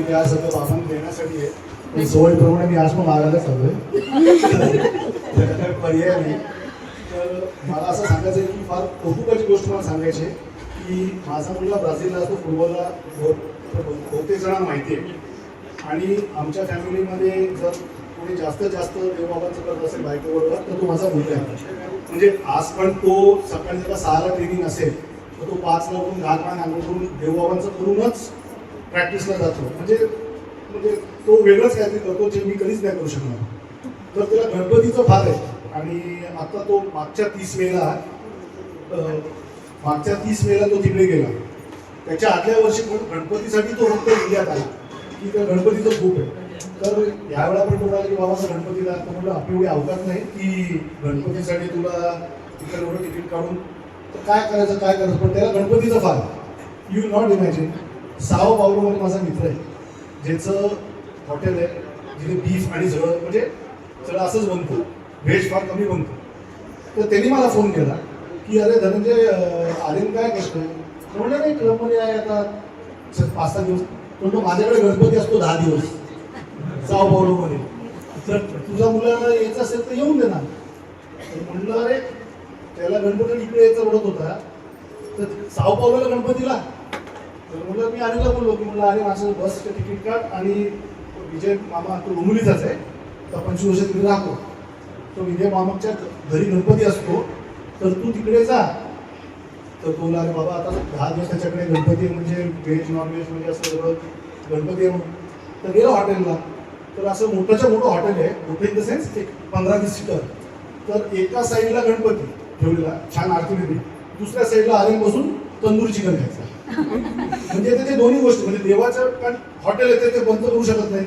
इथे आज सगळं बाबांना देण्यासाठी आहे. पण सवयीप्रमाणे मी आज पण मागायलाच हवंय पर्याय नाही. तर मला असं सांगायचं आहे की फार कौतुकाची गोष्ट मला सांगायची आहे की माझा मुलगा ब्राझीलला असतो फुटबॉलला बहुत बहुतेक जणांना माहिती आहे. आणि आमच्या फॅमिलीमध्ये जर कोणी जास्त जास्त देवबाबांचं करत असेल बायकोबरोबर तर तो माझा मुलगा आहे. म्हणजे आज पण तो सकाळी जर सहाला ट्रेनिंग असेल तर तो पाचला लावून घाल मान अंघोळ करून देवबाबांचं करूनच प्रॅक्टिसला जातो. म्हणजे म्हणजे तो वेगळंच काहीतरी करतो जे मी कधीच नाही करू शकणार. तर त्याला गणपतीचा भाग आहे. आणि आता तो मागच्या तीस वेळेला मागच्या तीस वेळेला तो तिकडे गेला. त्याच्या आदल्या वर्षी पण गणपतीसाठी तो फक्त इंडियात आला. की त्या गणपतीचं खूप आहे. तर यावेळा पण तो म्हणाला की बाबा गणपतीला तर म्हटलं आपली एवढी अवकाश नाही की गणपतीसाठी तुला तिकडे एवढं तिकीट काढून. तर काय करायचं काय करायचं? पण त्याला गणपतीचा फार यू नॉट इमॅजिन साव म्हणजे माझा मित्र आहे ज्याचं हॉटेल आहे जिथे बीफ आणि सगळं म्हणजे सगळं असंच बनतो. व्हेज फार कमी बनतो. तर त्यांनी मला फोन केला की अरे धनंजय आर्यन काय करतोय? म्हणलं नाही क्लबमध्ये आहे आता. पाच सहा दिवस. पण तो माझ्याकडे गणपती असतो दहा दिवस. साव पावलोमध्ये तर तुझा मुलाला यायचं असेल तर येऊन दे ना. म्हणलं अरे त्याला गणपती इकडे यायचा ओढत होता. तर साव पावलेला गणपतीला तर म्हणलं मी अनिलला बोललो की मला अरे माझं बसचं तिकीट काढ आणि विजय मामा तो डोंबिवलीचाच आहे. तर पंचवीस वर्ष तिकडे राहतो. तो विजय मामाच्या घरी गणपती असतो. तर तू तिकडे जा. तर तो अरे बाबा आता दहा दिवस त्याच्याकडे गणपती म्हणजे व्हेज नॉनव्हेज म्हणजे असं सगळं गणपती आहे म्हणून. तर गेलो हॉटेलला. तर असं मोठंच्या मोठं हॉटेल आहे मोठं इन द सेन्स एक पंधरा वीस सीटर. तर एका साईडला गणपती ठेवलेला छान आरती दुसऱ्या साईडला आरे बसून तंदूर चिकन खायचा. म्हणजे ते- दोन्ही गोष्टी म्हणजे देवाचं कारण हॉटेल आहे ते- ते बंद करू शकत नाही.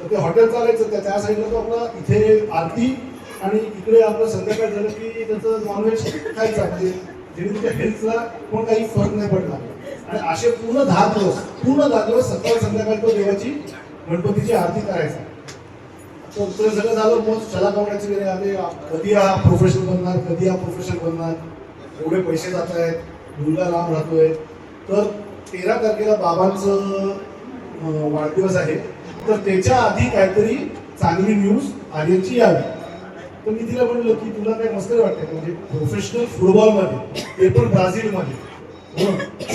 तर ते हॉटेल चालायचं त्या त्या साईडला तो आपला इथे आरती आणि इकडे आपलं संध्याकाळ झालं की त्याचं नॉनव्हेज खायचं म्हणजे जेणेकरून त्या हेल्थला पण काही फरक नाही पडला आणि असे पूर्ण दहा दिवस पूर्ण दहा दिवस सकाळ संध्याकाळ तो देवाची गणपतीची आरती करायचा. तर ते सगळं झालं मग चला कमवण्याचे गेले आले कधी हा प्रोफेशन बनणार? कधी हा प्रोफेशन बनणार? एवढे पैसे जात आहेत मुलगा लांब राहतोय. तर तेरा तारखेला बाबांचं वाढदिवस आहे. तर त्याच्या आधी काहीतरी चांगली न्यूज आर्यनची यावी. तर मी तिला म्हणलं की तुला काय मस्करी वाटते म्हणजे प्रोफेशनल फुटबॉलमध्ये ते पण ब्राझीलमध्ये.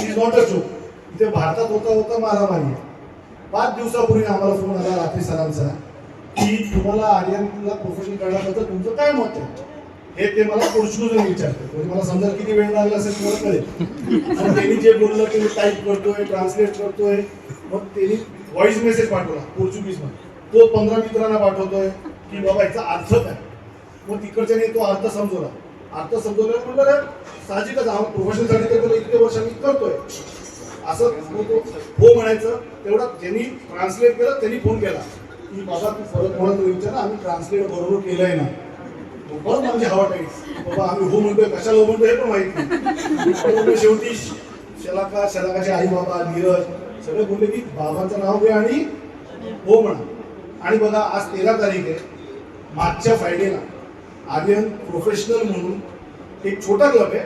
इज नॉट अ जोक इथे भारतात होता होता मारामारी. आहे. पाच दिवसापूर्वी आम्हाला फोन आला रात्री सरांचा की तुम्हाला आर्यनला प्रोफेशनल करण्याबद्दल तुमचं काय मत आहे? हे ते मला पोर्चुगीजमध्ये विचारतात. म्हणजे मला समजा किती वेळ लागला असेल तुम्हाला कळेल. आणि त्यांनी जे बोललं ते टाईप करतोय ट्रान्सलेट करतोय. मग त्यांनी व्हॉइस मेसेज पाठवला पोर्चुगीजमध्ये तो पंधरा मित्रांना पाठवतोय की बाबा याचा अर्थ काय? मग तिकडच्याने तो अर्थ समजवला. अर्थ समजवला म्हणलं साहजिकच आम्ही झाली तर तुला इतके वर्ष आम्ही करतोय. असं मग हो म्हणायचं. तेवढा ज्यांनी ट्रान्सलेट केलं त्यांनी फोन केला. की बाबा तू परत म्हणत विचार आम्ही ट्रान्सलेट बरोबर केलंय ना. बरं परत हवा टाईट बाबा आम्ही हो म्हणतोय कशाला हो म्हणतोय हे पण माहीत नाही. शेवटी. शलाका शलाकाचे आई बाबा नीरज सगळे बोलले की बाबांचं नाव घ्या आणि हो म्हणा. आणि बघा आज तेरा तारीख आहे. मागच्या फ्रायडेला आर्यन प्रोफेशनल म्हणून एक छोटा क्लब आहे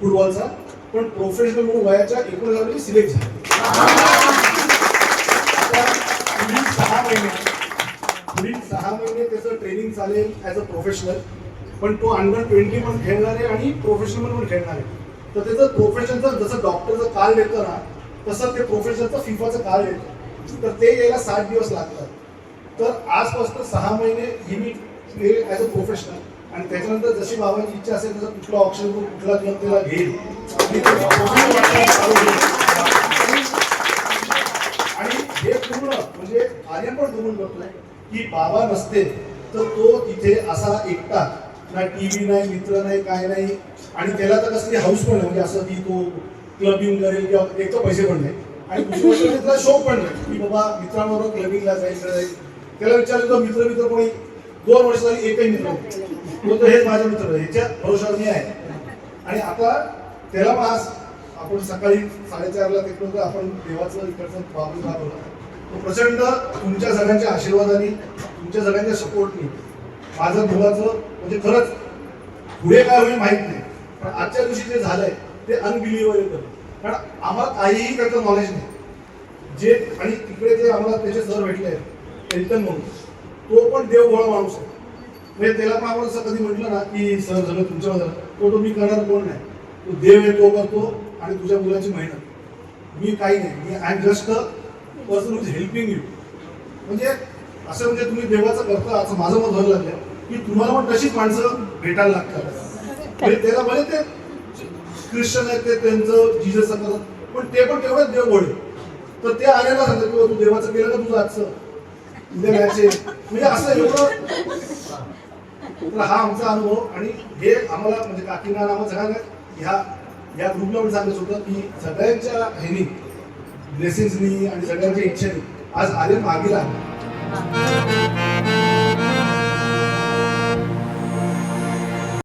फुटबॉलचा पण प्रोफेशनल म्हणून वयाच्या एकोणीसावी सिलेक्ट झाला. सहा महिने पुढील सहा महिने त्याचं ट्रेनिंग चालेल ॲज अ प्रोफेशनल पण तो अंडर ट्वेंटी पण खेळणार आहे आणि प्रोफेशनल पण खेळणार आहे. तर त्याचं प्रोफेशनचं जसं डॉक्टरचं काल येतं ना तसं ते प्रोफेशनचं फिफाचं काल येतं. तर ते यायला सात दिवस लागतात. तर आजपासून सहा महिने ही मी ॲज अ प्रोफेशनल आणि त्याच्यानंतर जशी बाबांची इच्छा असेल तसं कुठला ऑप्शन कुठला क्लब त्याला घेईल आणि ते professional वाटायला चालू होईल. आणि हे पूर्ण म्हणजे आर्यन पण कबूल करतोय की बाबा नसते तर तो तिथे असा एकटा ना टीव्ही नाही मित्र नाही काय नाही आणि त्याला तर कसली हाऊस पण आहे म्हणजे असं की तो क्लबिंग करेल किंवा एक तर पैसे पण नाही. आणि दुसरी गोष्ट म्हणजे शौक पण नाही की बाबा मित्रांबरोबर क्लबिंगला जाईल जाईल त्याला विचारलं तर मित्र मित्र कोणी दोन वर्ष झाली एकही मित्र तो तर हेच माझे मित्र ह्याच्या भरोशावर मी आहे. आणि आता त्याला पण आज आपण सकाळी साडेचारला तिकडून आपण देवाचं इकडचं बाबू दाखवलं प्रचंड तुमच्या सगळ्यांच्या आशीर्वादाने तुमच्या सगळ्यांच्या सपोर्टने माझं मुलाचं म्हणजे खरंच पुढे काय होईल माहीत नाही. पण आजच्या दिवशी जे झालंय ते अनबिलिव्हेबल कारण आम्हाला काहीही त्याचं नॉलेज नाही. जे आणि तिकडे जे आम्हाला त्याचे सर भेटले आहेत एल्टन म्हणून तो पण देवभोळा माणूस आहे. म्हणजे त्याला पण आपण असं कधी म्हटलं ना की सर झालं तुमच्यावर झालं तो तो मी करणार कोण नाही? तो देव आहे तो करतो आणि तुझ्या मुलाची मेहनत. मी काही नाही. मी I am just person is helping you म्हणजे असं म्हणजे तुम्ही देवाचं करता असं माझं मत व्हायला लागलं की तुम्हाला पण तशीच माणसं भेटायला लागतात. म्हणजे त्याला म्हणजे ते ख्रिश्चन आहेत ते त्यांचं जीजस करतात. पण ते पण तेवढंच देव गोडे तर ते आल्याला सांगतात की तू देवाचं केलं का तुझं आजचं? उद्या घ्यायचे. आहे म्हणजे असं एवढं. तर हा आमचा अनुभव. आणि हे आम्हाला म्हणजे काकीना आणि आम्हाला सगळ्यांना ह्या या ग्रुपला पण सांगत होतं की सगळ्यांच्या ह्यानी ब्लेसिंग्सनी आणि सगळ्यांच्या इच्छेने आज आले मागे लागला